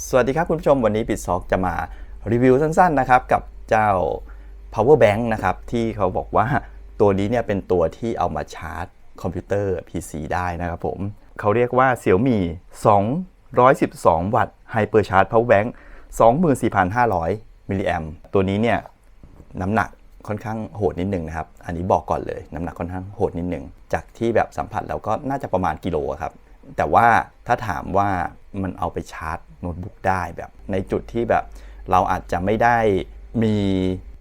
สวัสดีครับคุณผู้ชมวันนี้ปิดซอกจะมารีวิวสั้นๆนะครับกับเจ้า power bank นะครับที่เขาบอกว่าตัวนี้เนี่ยเป็นตัวที่เอามาชาร์จคอมพิวเตอร์ PC ได้นะครับผมเขาเรียกว่า Xiaomi 212 วัตต์ Hyper Charge Power Bank 24,500 มิลลิแอมตัวนี้เนี่ยน้ำหนักค่อนข้างโหดนิดนึงนะครับ อันนี้บอกก่อนเลยน้ำหนักค่อนข้างโหดนิดนึง จากที่แบบสัมผัสแล้วก็น่าจะประมาณกิโลครับ แต่ว่าถ้าถามว่ามันเอาไปชาร์จ โน้ตบุ๊กได้แบบ ในจุดที่แบบเราอาจจะไม่ได้มี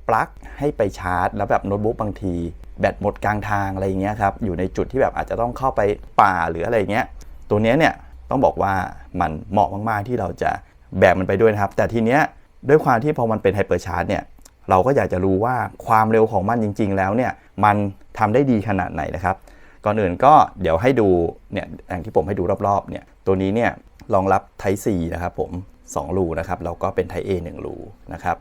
ปลั๊กให้ไปชาร์จ แล้วแบบโน้ตบุ๊กบางที แบตหมดกลางทางอะไรอย่างเงี้ยครับอยู่ในจุดที่แบบอาจจะต้องเข้าไปป่าหรืออะไรเงี้ยตัวเนี้ยเนี่ยต้องบอกว่ามันเหมาะมากๆที่เราจะแบกมันไปด้วยนะครับ แต่ทีเนี้ยด้วยความที่พอมันเป็นไฮเปอร์ชาร์จเนี่ยเราก็อยากจะรู้ว่าความเร็วของมันจริง ๆ แล้วเนี่ยมันทำได้ดีขนาดไหนนะครับก่อนอื่นก็เดี๋ยวให้ดูเนี่ยอย่างที่ผมให้ดูรอบๆเนี่ยตัวนี้เนี่ย รองรับ Type C นะครับผม2รูนะครับแล้วก็เป็น Type A 1รูนะครับ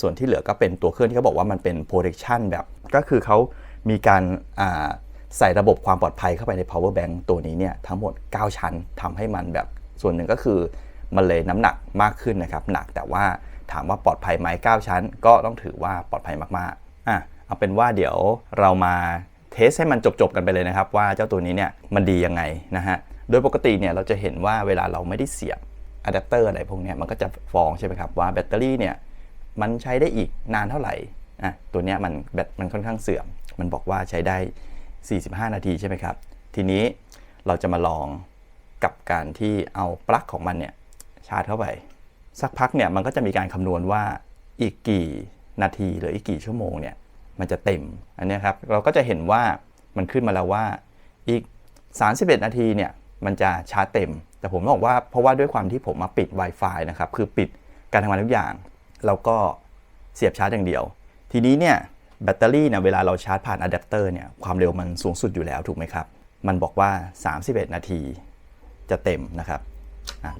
ส่วนที่เหลือก็เป็นตัวเครื่องที่เขาบอกว่ามันเป็น protection แบบก็คือเขามีการาใส่ระบบความปลอดภัยเข้าไปใน power bank ตัวนี้เนี่ยทั้งหมด 9 ชั้นทำให้มันแบบส่วนหนึ่งก็คือมันเลยน้ำหนักมากขึ้นนะครับหนักแต่ว่าถามว่าปลอดภัยไหม9 ชั้น ก็ต้องถือว่าปลอดภัยมากๆอะเอาเป็นว่าเดี๋ยวเรามาเทสให้มันจบๆกันไปเลยนะครับ ว่าเจ้าตัวนี้เนี่ยมันดียังไงนะฮะ โดยปกติเนี่ยเราจะเห็นว่าเวลาเราไม่ได้เสียบอะแดปเตอร์อะไรพวกนี้มันก็จะฟ้องใช่ไหมครับว่าแบตเตอรี่เนี่ยมันใช้ได้อีกนานเท่าไหร่อะตัวเนี้ยมันแบตมันค่อนข้างเสื่อม มันบอกว่าใช้ได้ 45 นาทีใช่ไหมครับ ทีนี้เราจะมาลองกับการที่เอาปลั๊กของมันเนี่ยชาร์จเข้าไป สักพักเนี่ยมันก็จะมีการคำนวณว่าอีกกี่นาทีหรืออีกกี่ชั่วโมงเนี่ยมันจะเต็มอันนี้ครับเราก็จะเห็นว่ามันขึ้นมาแล้วว่าอีก 31 นาทีเนี่ย มันจะชาร์จเต็ม แต่ผมบอกว่าเพราะว่าด้วยความที่ผมมาปิด Wi-Fi นะครับ คือปิดการทำงานทุกอย่าง แล้วก็เสียบชาร์จอย่างเดียว ทีนี้เนี่ยแบตเตอรี่เนี่ยเวลาเราชาร์จผ่านอะแดปเตอร์เนี่ยความเร็วมันสูงสุดอยู่แล้วถูกไหมครับ มันบอกว่า 31 นาทีจะเต็มนะครับ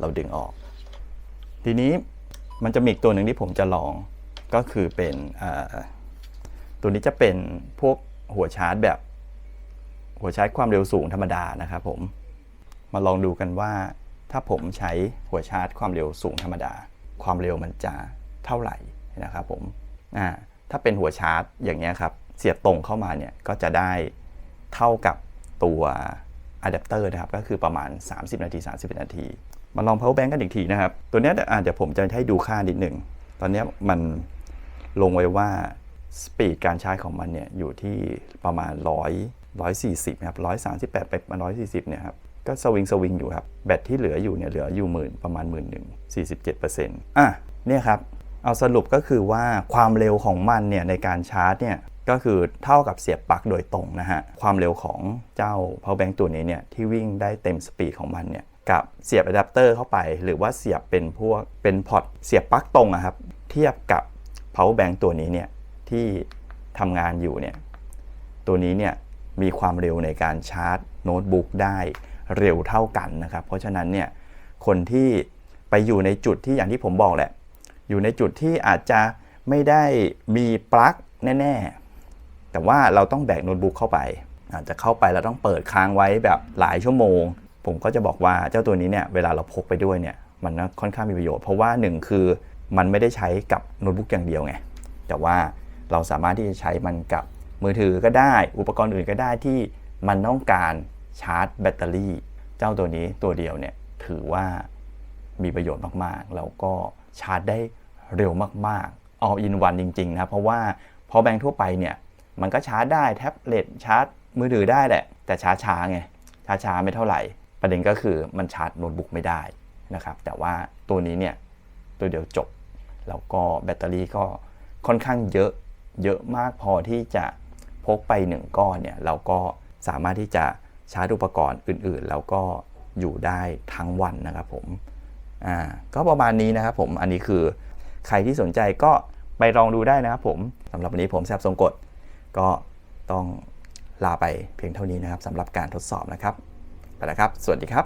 เราดึงออก ทีนี้มันจะมีอีกตัวหนึ่งที่ผมจะลองก็คือเป็นตัวนี้จะเป็นพวกหัวชาร์จแบบ หัวชาร์จความเร็วสูงธรรมดานะครับผม มาลองดูกันว่า ถ้าผมใช้หัวชาร์จความเร็วสูงธรรมดา ความเร็วมันจะเท่าไหร่นะครับผมอ่าถ้าเป็นหัวชาร์จอย่างเงี้ยครับเสียบตรงเข้ามาเนี่ยก็จะได้เท่ากับตัวอะแดปเตอร์นะครับก็คือประมาณ 30 นาที31นาที มาลอง power bank กันอีกทีนะครับ ตัวนี้เดี๋ยวผมจะให้ดูค่านิดหนึ่ง ตอนนี้มันลงไว้ว่าสปีดการชาร์จของมันเนี่ยอยู่ที่ประมาณ 100 140นะครับ138 ไปมา140เนี่ยครับ ก็สวิงสวิงอยู่ครับ แบตที่เหลืออยู่เนี่ยเหลืออยู่หมื่นประมาณหมื่นหนึ่ง47%อะเนี่ยครับ เอาสรุปก็คือว่าความเร็วของมันเนี่ยในการชาร์จเนี่ยก็คือเท่ากับเสียบปลั๊กโดยตรงนะฮะ ความเร็วของเจ้า power bank ตัวนี้เนี่ยที่วิ่งได้เต็มสปีดของมันเนี่ยกับเสียบอะแดปเตอร์เข้าไป หรือว่าเสียบเป็นพวกเป็นพอร์ตเสียบปลั๊กตรงอะครับ เทียบกับ power bank ตัวนี้เนี่ยที่ทำงานอยู่เนี่ยตัวนี้เนี่ยมีความเร็วในการชาร์จโน้ตบุ๊กได้ เร็วเท่ากันนะครับ เพราะฉะนั้นเนี่ยคนที่ไปอยู่ในจุดที่อย่างที่ผมบอกแหละ อยู่ในจุดที่อาจจะไม่ได้มีปลั๊กแน่ ๆ แต่ว่าเราต้องแบกโน้ตบุ๊กเข้าไป อาจจะเข้าไปแล้วต้องเปิดค้างไว้แบบหลายชั่วโมง ผมก็จะบอกว่าเจ้าตัวนี้เนี่ยเวลาเราพกไปด้วยเนี่ยมันค่อนข้างมีประโยชน์ เพราะว่าหนึ่งคือมันไม่ได้ใช้กับโน้ตบุ๊กอย่างเดียวไง แต่ว่าเราสามารถที่จะใช้มันกับมือถือก็ได้ อุปกรณ์อื่นก็ได้ที่มันต้องการ ชาร์จแบตเตอรี่ เจ้าตัวนี้ตัวเดียวเนี่ยถือว่ามีประโยชน์มากๆ แล้วก็ชาร์จได้เร็วมากๆ all in one จริงๆนะ เพราะว่าพอแบงค์ทั่วไปเนี่ย มันก็ชาร์จได้แท็บเล็ตชาร์จมือถือได้แหละ แต่ช้าช้าๆไงช้าช้าๆไม่เท่าไหร่ ประเด็นก็คือมันชาร์จโน้ตบุ๊กไม่ได้นะครับ แต่ว่าตัวนี้เนี่ยตัวเดียวจบ แล้วก็แบตเตอรี่ก็ค่อนข้างเยอะเยอะมากพอที่จะพกไปหนึ่งก้อนเนี่ยเราก็สามารถที่จะ ชาร์จอุปกรณ์อื่นๆ แล้วก็อยู่ได้ทั้งวันนะครับผมอ่าก็ประมาณนี้นะครับผมอันนี้คือใครที่สนใจก็ไปลองดูได้นะครับผมสำหรับวันนี้ผมแซบทรงกฎก็ต้องลาไปเพียงเท่านี้นะครับสำหรับการทดสอบนะครับไปแล้วครับ สวัสดีครับ